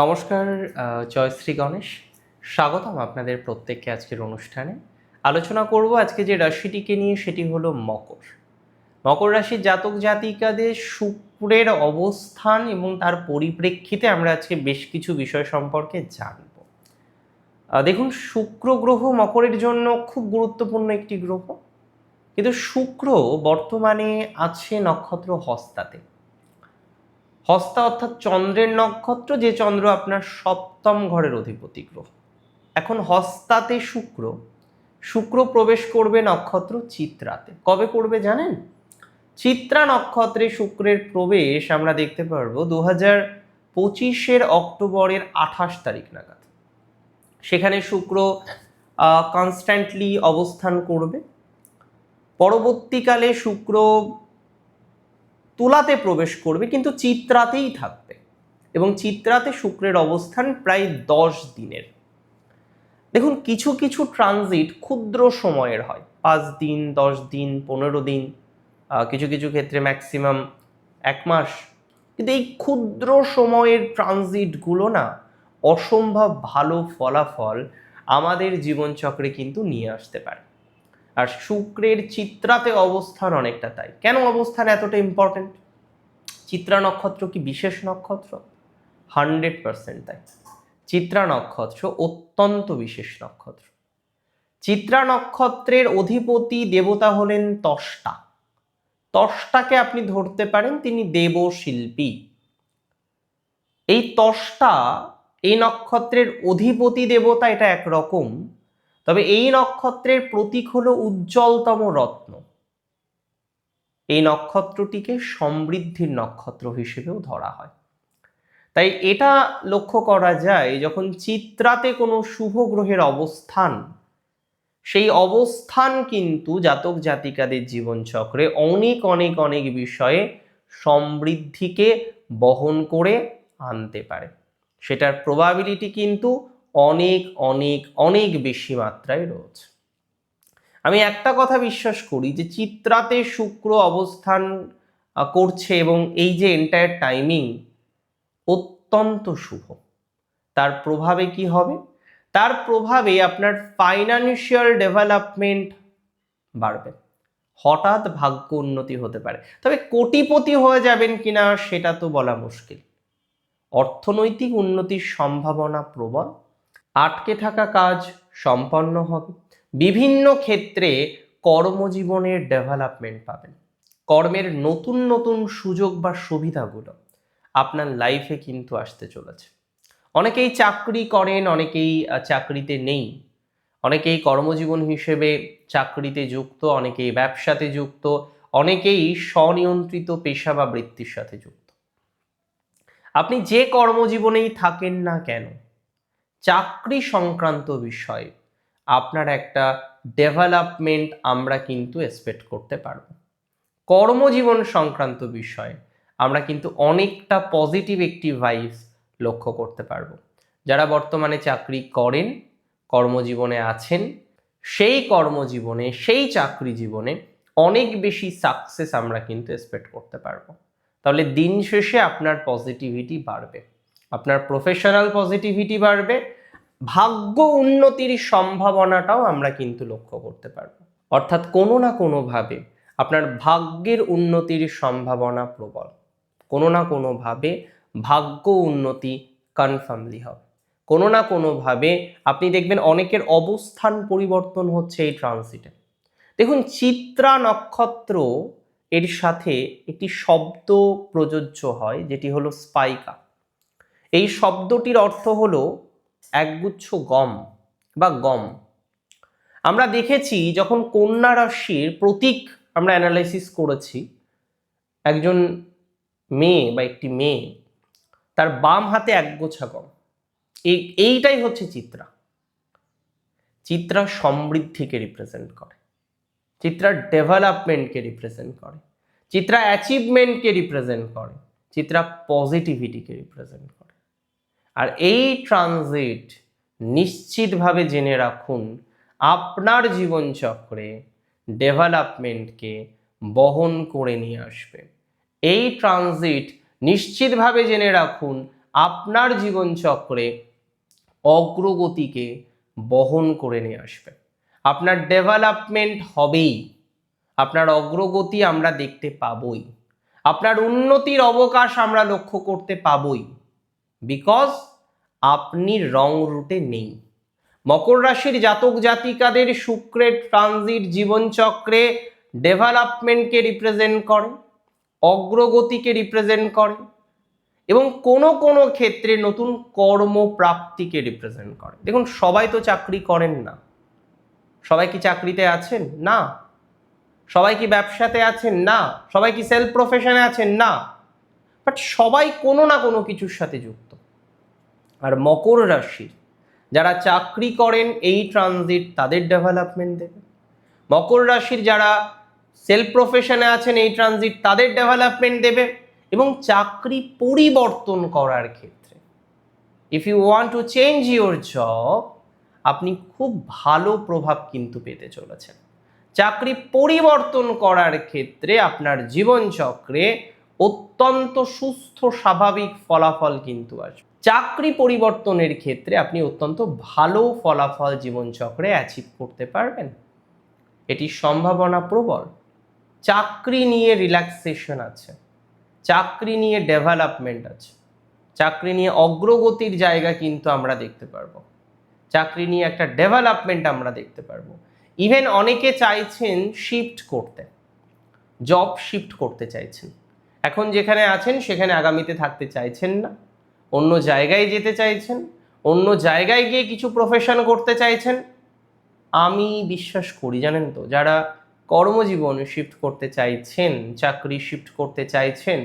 নমস্কার জয়শ্রী গণেশ। স্বাগতম আপনাদের প্রত্যেককে আজকের অনুষ্ঠানে। আলোচনা করব আজকে যে রাশিটিকে নিয়ে, সেটি হলো মকর। মকর রাশির জাতক জাতিকাদের শুক্রের অবস্থান এবং তার পরিপ্রেক্ষিতে আমরা আজকে বেশ কিছু বিষয় সম্পর্কে জানব। দেখুন, শুক্র গ্রহ মকরের জন্য খুব গুরুত্বপূর্ণ একটি গ্রহ। কিন্তু শুক্র বর্তমানে আছে নক্ষত্র হস্তাতে। হস্তা অর্থাৎ চন্দ্রের নক্ষত্র, যে চন্দ্র আপনার সপ্তম ঘরের অধিপতি গ্রহ। এখন হস্তাতে শুক্র শুক্র প্রবেশ করবে নক্ষত্র চিত্রাতে। কবে করবে জানেন? চিত্রা নক্ষত্রে শুক্রের প্রবেশ আমরা দেখতে পারব দু হাজার পঁচিশের অক্টোবরের আঠাশ তারিখ নাগাদ। সেখানে শুক্র কনস্ট্যান্টলি অবস্থান করবে। পরবর্তীকালে শুক্র তুলাতে প্রবেশ করবে, কিন্তু চিত্রাতেই থাকবে। এবং চিত্রাতে শুক্রের অবস্থান প্রায় দশ দিনের। দেখুন, কিছু কিছু ট্রানজিট ক্ষুদ্র সময়ের হয়। পাঁচ দিন, দশ দিন, পনেরো দিন কিছু কিছু ক্ষেত্রে ম্যাক্সিমাম এক মাস। কিন্তু এই ক্ষুদ্র সময়ের ট্রানজিটগুলো না অসম্ভব ভালো ফলাফল আমাদের জীবনচক্রে কিন্তু নিয়ে আসতে পারে। আর শুক্রের চিত্রাতে অবস্থান অনেকটা তাই। কেন অবস্থান এতটা ইম্পর্টেন্ট চিত্রা নক্ষত্র কি বিশেষ নক্ষত্র? হান্ড্রেড পার্সেন্ট তাই। চিত্রা নক্ষত্র অত্যন্ত বিশেষ নক্ষত্র। চিত্রা নক্ষত্রের অধিপতি দেবতা হলেন তষ্টা। তষ্টাকে আপনি ধরতে পারেন, তিনি দেবশিল্পী। এই তষ্টা, এই নক্ষত্রের অধিপতি দেবতা এটা একরকম। তবে এই নক্ষত্রের প্রতীক হলো উজ্জ্বলতম রত্ন। এই নক্ষত্রটিকে সমৃদ্ধির নক্ষত্র হিসেবেও ধরা হয়। তাই এটা লক্ষ্য করা যায়, যখন চিত্রাতে কোনো শুভ গ্রহের অবস্থান, সেই অবস্থান কিন্তু জাতক জাতিকাদের জীবনচক্রে অনেক অনেক অনেক বিষয়ে সমৃদ্ধিকে বহন করে আনতে পারে। সেটার প্রবাবিলিটি কিন্তু অনেক অনেক অনেক বেশি মাত্রায় রয়েছে। আমি একটা কথা বিশ্বাস করি যে চিত্রাতে শুক্র অবস্থান করছে এবং এই যে এন্টায়ার টাইমিং অত্যন্ত শুভ। তার প্রভাবে কি হবে? তার প্রভাবে আপনার ফাইনান্সিয়াল ডেভেলপমেন্ট বাড়বে। হঠাৎ ভাগ্য উন্নতি হতে পারে। তবে কোটিপতি হয়ে যাবেন কিনা সেটা তো বলা মুশকিল। অর্থনৈতিক উন্নতির সম্ভাবনা প্রবল। আটকে থাকা কাজ সম্পন্ন হবে। বিভিন্ন ক্ষেত্রে কর্মজীবনের ডেভেলপমেন্ট পাবেন। কর্মের নতুন নতুন সুযোগ বা সুবিধাগুলো আপনার লাইফে কিন্তু আসতে চলেছে। অনেকেই চাকরি করেন, অনেকেই চাকরিতে নেই। অনেকেই কর্মজীবন হিসেবে চাকরিতে যুক্ত, অনেকেই ব্যবসাতে যুক্ত, অনেকেই স্বনিয়ন্ত্রিত পেশা বা বৃত্তির সাথে যুক্ত। আপনি যে কর্মজীবনেই থাকেন না কেন চাকরি সংক্রান্ত বিষয়ে, আপনার একটা ডেভেলপমেন্ট আমরা কিন্তু এক্সপেক্ট করতে পারব। কর্মজীবন সংক্রান্ত বিষয়ে, আমরা কিন্তু অনেকটা পজিটিভ একটি ভাইবস লক্ষ্য করতে পারব। যারা বর্তমানে চাকরি করেন, কর্মজীবনে আছেন, সেই কর্মজীবনে, সেই চাকরি জীবনে অনেক বেশি সাকসেস আমরা কিন্তু এক্সপেক্ট করতে পারব। তাহলে দিন শেষে আপনার পজিটিভিটি বাড়বে। আপনার প্রফেশনাল পজিটিভিটি বাড়বে, ভাগ্য উন্নতির সম্ভাবনাটাও আমরা কিন্তু লক্ষ্য করতে পারব। অর্থাৎ কোনো না কোনোভাবে আপনার ভাগ্যের উন্নতির সম্ভাবনা প্রবল। কোনো না কোনোভাবে ভাগ্য উন্নতি কনফার্মলি হবে। কোনো না কোনোভাবে আপনি দেখবেন অনেকের অবস্থান পরিবর্তন হচ্ছে এই ট্রানজিটে দেখুন, চিত্রা নক্ষত্র এর সাথে একটি শব্দ প্রযোজ্য হয়, যেটি হলো স্পাইকা এই শব্দটির অর্থ হলো একগুচ্ছ গম বা গম। আমরা দেখেছি যখন কন্যা রাশির প্রতীক আমরা অ্যানালাইসিস করেছি, একজন মেয়ে বা একটি মেয়ে, তার বাম হাতে একগোছা গম। এই এইটাই হচ্ছে চিত্রা। চিত্রা সমৃদ্ধিকে রিপ্রেজেন্ট করে। চিত্রা ডেভেলপমেন্টকে রিপ্রেজেন্ট করে। চিত্রা অ্যাচিভমেন্টকে রিপ্রেজেন্ট করে। চিত্রা পজিটিভিটিকে রিপ্রেজেন্ট করে। আর এই ট্রানজিট নিশ্চিতভাবে জেনে রাখুন, আপনার জীবনচক্রে ডেভেলপমেন্টকে বহন করে নিয়ে আসবে। এই ট্রানজিট নিশ্চিতভাবে জেনে রাখুন, আপনার জীবনচক্রে অগ্রগতিকে বহন করে নিয়ে আসবে। আপনার ডেভেলপমেন্ট হবেই, আপনার অগ্রগতি আমরা দেখতে পাবই, আপনার উন্নতির অবকাশ আমরা লক্ষ্য করতে পাবই। বিকজ আপনি রং রুটে নেই। মকর রাশির জাতক জাতিকাদের শুক্রের ট্রানজিট জীবনচক্রে ডেভেলপমেন্টকে রিপ্রেজেন্ট করে, অগ্রগতিকে রিপ্রেজেন্ট করে এবং কোনো কোনো ক্ষেত্রে নতুন কর্মপ্রাপ্তিকে রিপ্রেজেন্ট করে। দেখুন, সবাই তো চাকরি করেন না। সবাই কি চাকরিতে আছেন? না। সবাই কি ব্যবসাতে আছেন? না। সবাই কি সেলফ প্রফেশনে আছেন? না। বাট সবাই কোনো না কোনো কিছুর সাথে যুক্ত। আর মকর রাশির যারা চাকরি করেন এই ট্রানজিট তাদের ডেভেলপমেন্ট দেবে। মকর রাশির যারা সেলফ প্রফেশনে আছেন এই ট্রানজিট তাদের ডেভেলপমেন্ট দেবে এবং চাকরি পরিবর্তন করার ক্ষেত্রে। If you want to change your job আপনি খুব ভালো প্রভাব কিন্তু পেতে চলেছেন। চাকরি পরিবর্তন করার ক্ষেত্রে আপনার জীবনচক্রে অত্যন্ত সুস্থ, স্বাভাবিক ফলাফল কিন্তু আসবে। চাকরি পরিবর্তনের ক্ষেত্রে আপনি অত্যন্ত ভালো ফলাফল জীবনচক্রে অ্যাচিভ করতে পারবেন। এটির সম্ভাবনা প্রবল। চাকরি নিয়ে রিল্যাক্সেশন আছে। চাকরি নিয়ে ডেভেলপমেন্ট আছে। চাকরি নিয়ে অগ্রগতির জায়গা কিন্তু আমরা দেখতে পারব। চাকরি নিয়ে একটা ডেভেলপমেন্ট আমরা দেখতে পারব। ইভেন অনেকে চাইছেন শিফট করতে। জব শিফট করতে চাইছেন। এখন যেখানে আছেন, সেখানে আগামীতে থাকতে চাইছেন না। অন্য জায়গায় যেতে চাইছেন, অন্য জায়গায় গিয়ে কিছু প্রফেশন করতে চাইছেন। আমি বিশ্বাস করি, জানেন তো, যারা কর্মজীবন শিফট করতে চাইছেন, চাকরি শিফট করতে চাইছেন,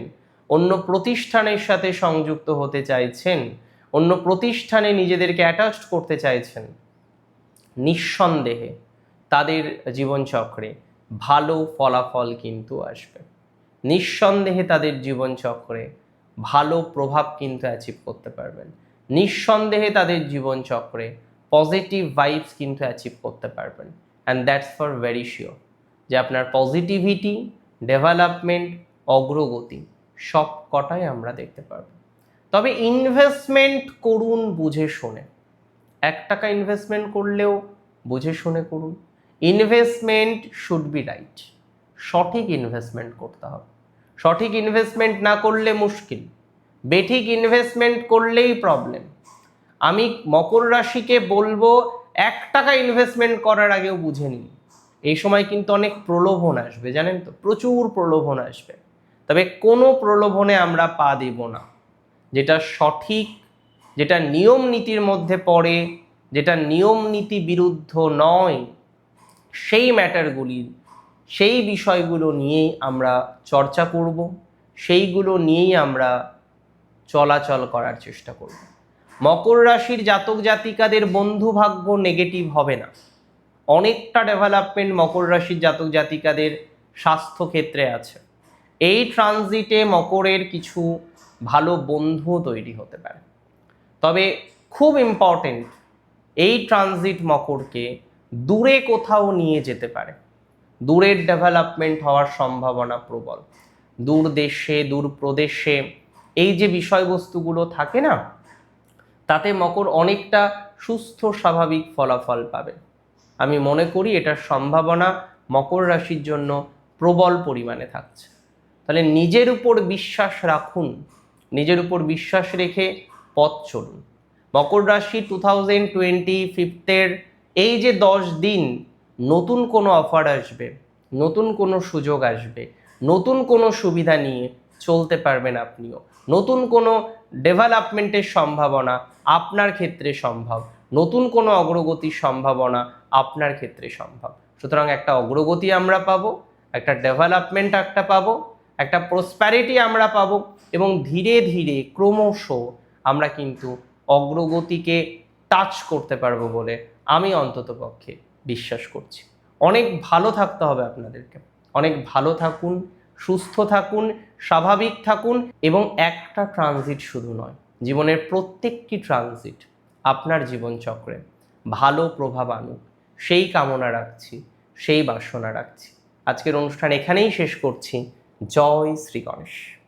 অন্য প্রতিষ্ঠানের সাথে সংযুক্ত হতে চাইছেন, অন্য প্রতিষ্ঠানে নিজেদেরকে অ্যাটাচড করতে চাইছেন, নিঃসন্দেহে তাদের জীবনচক্রে ভালো ফলাফল কিন্তু আসবে। নিঃসন্দেহে তাদের জীবনচক্রে ভালো প্রভাব কিন্তু অ্যাচিভ করতে পারবেন। নিঃসন্দেহে তাদের জীবনচক্রে পজিটিভ ভাইবস কিন্তু অ্যাচিভ করতে পারবেন। And that's for very sure যে আপনার পজিটিভিটি ডেভেলপমেন্ট অগ্রগতি সব কটাই আমরা দেখতে পারব। তবে ইনভেস্টমেন্ট করুন, বুঝে শুনে। এক টাকা ইনভেস্টমেন্ট করলেও বুঝে শুনে করুন। ইনভেস্টমেন্ট শুড বি রাইট সঠিক ইনভেস্টমেন্ট করতে হবে। সঠিক ইনভেস্টমেন্ট না করলে মুশকিল। বেঠিক ইনভেস্টমেন্ট করলেই প্রবলেম আমি মকর রাশিকে বলব, এক টাকা ইনভেস্টমেন্ট করার আগেও বুঝে নিন। এই সময় কিন্তু অনেক প্রলোভন আসবে, জানেন তো? প্রচুর প্রলোভন আসবে। তবে কোনো প্রলোভনে আমরা পা দেব না। যেটা সঠিক, যেটা নিয়ম নীতির মধ্যে পড়ে, যেটা নিয়ম নীতি বিরুদ্ধ নয়, সেই ম্যাটারগুলি সেই বিষয়গুলো নিয়েই আমরা চর্চা করব, সেইগুলো নিয়েই আমরা চলাচল করার চেষ্টা করব। মকর রাশির জাতক জাতিকাদের বন্ধু ভাগ্য নেগেটিভ হবে না। অনেকটা ডেভেলপমেন্ট মকর রাশির জাতক জাতিকাদের স্বাস্থ্য ক্ষেত্রে আছে। এই ট্রানজিটে মকরের কিছু ভালো বন্ধুও তৈরি হতে পারে। তবে খুব ইম্পর্টেন্ট এই ট্রানজিট মকরকে দূরে কোথাও নিয়ে যেতে পারে। দূরের ডেভেলপমেন্ট হওয়ার সম্ভাবনা প্রবল। দূর দেশে, দূর প্রদেশে এই যে বিষয়বস্তুগুলো থাকে না, তাতে মকর অনেকটা সুস্থ, স্বাভাবিক ফলাফল পাবে। আমি মনে করি এটার সম্ভাবনা মকর রাশির জন্য প্রবল পরিমাণে থাকছে। তাহলে নিজের উপর বিশ্বাস রাখুন, নিজের উপর বিশ্বাস রেখে পথ চলুন। মকর রাশি টু থাউজেন্ড টোয়েন্টি ফিফথের এই যে দশ দিন নতুন কোনো অফার আসবে, নতুন কোনো সুযোগ আসবে, নতুন কোনো সুবিধা নিয়ে চলতে পারবেন আপনিও। নতুন কোনো ডেভেলপমেন্টের সম্ভাবনা আপনার ক্ষেত্রে সম্ভব, নতুন কোনো অগ্রগতির সম্ভাবনা আপনার ক্ষেত্রে সম্ভব। সুতরাং একটা অগ্রগতি আমরা পাবো, একটা ডেভেলপমেন্ট একটা পাবো, একটা প্রসপ্যারিটি আমরা পাবো এবং ধীরে ধীরে ক্রমশ আমরা কিন্তু অগ্রগতিকে টাচ করতে পারব বলে আমি অন্তত পক্ষে বিশ্বাস করছি। অনেক ভালো থাকতে হবে আপনাদেরকে। অনেক ভালো থাকুন, সুস্থ থাকুন, স্বাভাবিক থাকুন এবং একটা ট্রানজিট শুধু নয়, জীবনের প্রত্যেকটি ট্রানজিট আপনার জীবনচক্রে ভালো প্রভাব আনুক। সেই কামনা রাখছি, সেই বাসনা রাখছি। আজকের অনুষ্ঠান এখানেই শেষ করছি। জয় শ্রী গণেশ।